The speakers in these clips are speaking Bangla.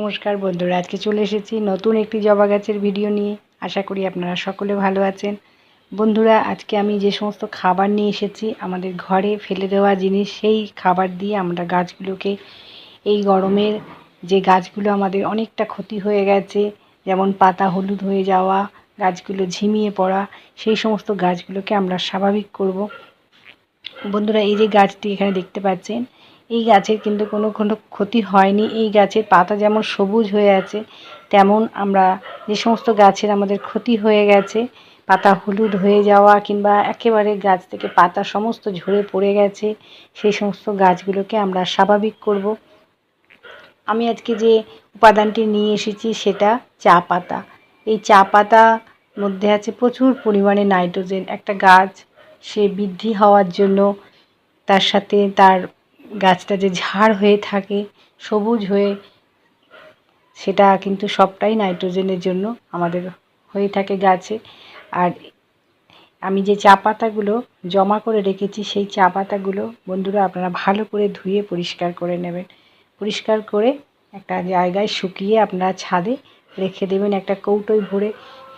নমস্কার বন্ধুরা, আজকে চলে এসেছি নতুন একটি জবা গাছের ভিডিও নিয়ে। আশা করি আপনারা সকলে ভালো আছেন। বন্ধুরা, আজকে আমি যে সমস্ত খাবার নিয়ে এসেছি, আমাদের ঘরে ফেলে দেওয়া জিনিস, সেই খাবার দিয়ে আমরা গাছগুলোকে এই গরমের যে গাছগুলো আমাদের অনেকটা ক্ষতি হয়ে গেছে, যেমন পাতা হলুদ হয়ে যাওয়া, গাছগুলো ঝিমিয়ে পড়া, সেই সমস্ত গাছগুলোকে আমরা স্বাভাবিক করব। বন্ধুরা, এই যে গাছটি এখানে দেখতে পাচ্ছেন এই গাছের কিন্তু কোনো কোনো ক্ষতি হয়নি। এই গাছের পাতা যেমন সবুজ হয়ে আছে, তেমন আমরা যে সমস্ত গাছের আমাদের ক্ষতি হয়ে গেছে, পাতা হলুদ হয়ে যাওয়া কিংবা একেবারে গাছ থেকে পাতা সমস্ত ঝরে পড়ে গেছে, সেই সমস্ত গাছগুলোকে আমরা স্বাভাবিক করব। আমি আজকে যে উপাদানটি নিয়ে এসেছি সেটা চা পাতা। এই চা পাতা মধ্যে আছে প্রচুর পরিমাণে নাইট্রোজেন। একটা গাছ সে বৃদ্ধি হওয়ার জন্য তার সাথে তার গাছটা যে ঝাড় হয়ে থাকে, সবুজ হয়ে, সেটা কিন্তু সবটাই নাইট্রোজেনের জন্য আমাদের হয়ে থাকে গাছে। আর আমি যে চা পাতাগুলো জমা করে রেখেছি, সেই চা পাতাগুলো বন্ধুরা আপনারা ভালো করে ধুয়ে পরিষ্কার করে নেবেন। পরিষ্কার করে একটা জায়গায় শুকিয়ে আপনারা ছাদে রেখে দেবেন একটা কৌটোয় ভরে।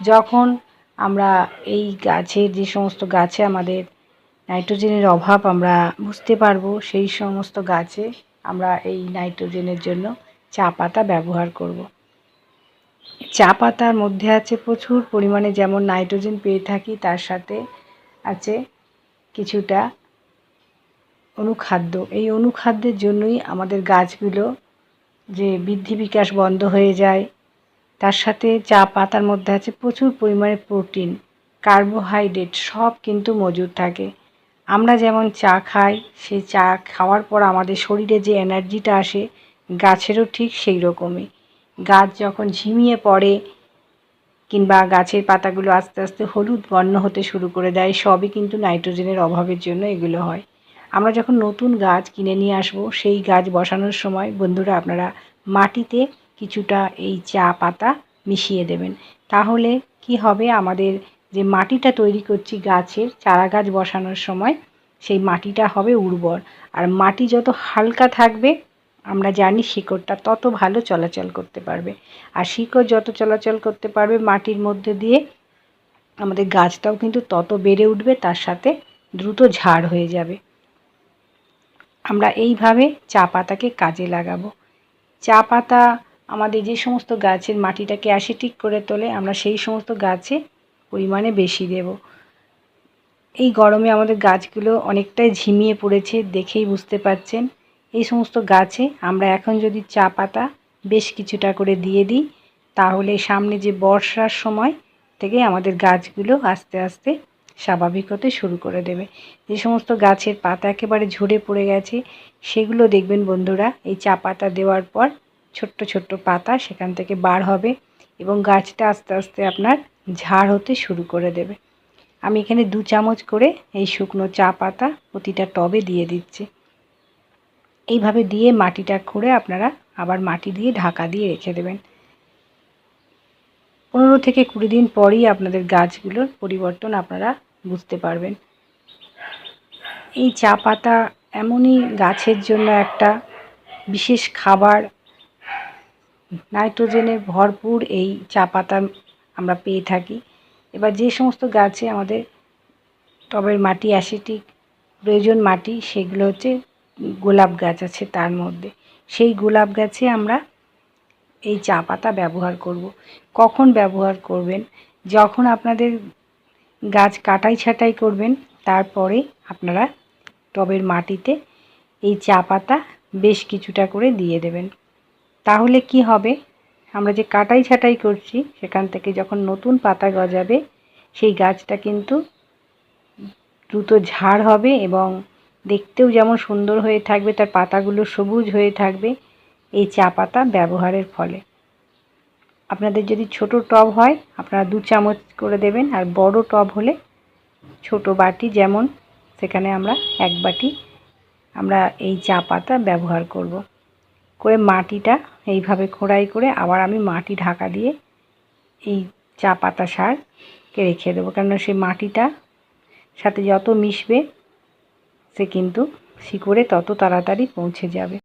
যখন আমরা এই গাছের যে সমস্ত গাছে আমাদের নাইট্রোজেনের অভাব আমরা বুঝতে পারব সেই সমস্ত গাছে আমরা এই নাইট্রোজেনের জন্য চা পাতা ব্যবহার করব। চা পাতার মধ্যে আছে প্রচুর পরিমাণে যেমন নাইট্রোজেন পেয়ে থাকি, তার সাথে আছে কিছুটা অনুখাদ্য। এই অনুখাদ্যের জন্যই আমাদের গাছগুলো যে বৃদ্ধি বিকাশ বন্ধ হয়ে যায়। তার সাথে চা পাতার মধ্যে আছে প্রচুর পরিমাণে প্রোটিন, কার্বোহাইড্রেট সব কিন্তু মজুদ থাকে। আমরা যেমন চা খাই, সেই চা খাওয়ার পর আমাদের শরীরে যে এনার্জিটা আসে, গাছেরও ঠিক সেই রকমই। গাছ যখন ঝিমিয়ে পড়ে কিংবা গাছের পাতাগুলো আস্তে আস্তে হলুদ বর্ণ হতে শুরু করে দেয়, সবই কিন্তু নাইট্রোজেনের অভাবের জন্য এগুলো হয়। আমরা যখন নতুন গাছ কিনে নিয়ে আসব, সেই গাছ বসানোর সময় বন্ধুরা আপনারা মাটিতে কিছুটা এই চা পাতা মিশিয়ে দেবেন। তাহলে কি হবে? আমাদের যে মাটিটা তৈরি করছি গাছের চারা গাছ বসানোর সময়, সেই মাটিটা হবে উর্বর। আর মাটি যত হালকা থাকবে, আমরা জানি শিকড়টা তত ভালো চলাচল করতে পারবে। আর শিকড় যত চলাচল করতে পারবে মাটির মধ্যে দিয়ে, আমাদের গাছটাও কিন্তু তত বেড়ে উঠবে, তার সাথে দ্রুত ঝাড় হয়ে যাবে। আমরা এইভাবে চা পাতাকে কাজে লাগাবো। চা পাতা আমাদের যে সমস্ত গাছের মাটিটাকে অ্যাসিটিক করে তোলে, আমরা সেই সমস্ত গাছে পরিমাণে বেশি দেব। এই গরমে আমাদের গাছগুলো অনেকটাই ঝিমিয়ে পড়েছে, দেখেই বুঝতে পাচ্ছেন এই সমস্ত গাছে আমরা এখন যদি চা পাতা বেশ কিছুটা করে দিয়ে দিই, তাহলে সামনে যে বর্ষার সময় থেকে আমাদের গাছগুলো আস্তে আস্তে স্বাভাবিক হতে শুরু করে দেবে। যে সমস্ত গাছের পাতা একেবারে ঝরে পড়ে গেছে, সেগুলো দেখবেন বন্ধুরা, এই চা পাতা দেওয়ার পর ছোট্ট ছোট্ট পাতা সেখান থেকে বার হবে এবং গাছটা আস্তে আস্তে আপনার ঝাড় হতে শুরু করে দেবে। আমি এখানে দু চামচ করে এই শুকনো চা পাতা প্রতিটা টবে দিয়ে দিচ্ছি। এইভাবে দিয়ে মাটিটা খুঁড়ে আপনারা আবার মাটি দিয়ে ঢাকা দিয়ে রেখে দেবেন। পনেরো থেকে কুড়ি দিন পরই আপনাদের গাছগুলোর পরিবর্তন আপনারা বুঝতে পারবেন। এই চা পাতা এমনই গাছের জন্য একটা বিশেষ খাবার। নাইট্রোজেনে ভরপুর এই চা পাতা আমরা পেয়ে থাকি। এবার যে সমস্ত গাছে আমাদের টবের মাটি, অ্যাসিটিক প্রয়োজন মাটি, সেগুলো হচ্ছে গোলাপ গাছ আছে তার মধ্যে। সেই গোলাপ গাছে আমরা এই চা পাতা ব্যবহার করব। কখন ব্যবহার করবেন? যখন আপনাদের গাছ কাটাই ছাটাই করবেন, তারপরে আপনারা টবের মাটিতে এই চা পাতা বেশ কিছুটা করে দিয়ে দেবেন। তাহলে কি হবে? আমরা যে কাটাই ছাটাই করছি, সেখান থেকে যখন নতুন পাতা গজাবে, সেই গাছটা কিন্তু দ্রুত ঝাড় হবে এবং দেখতেও যেমন সুন্দর হয়ে থাকবে, তার পাতাগুলো সবুজ হয়ে থাকবে এই চা পাতা ব্যবহারের ফলে। আপনাদের যদি ছোট টব হয়, আপনারা দু চামচ করে দেবেন, আর বড় টব হলে ছোট বাটি যেমন, সেখানে আমরা এক বাটি আমরা এই চা পাতা ব্যবহার করব। করে মাটিটা এইভাবে খোড়াই করে আবার আমি মাটি ঢাকা দিয়ে এই চা পাতা সারকে রেখে দেবো। কেননা সেই মাটিটা সাথে যত মিশবে, সে কিন্তু শিকড়ে তত তাড়াতাড়ি পৌঁছে যাবে।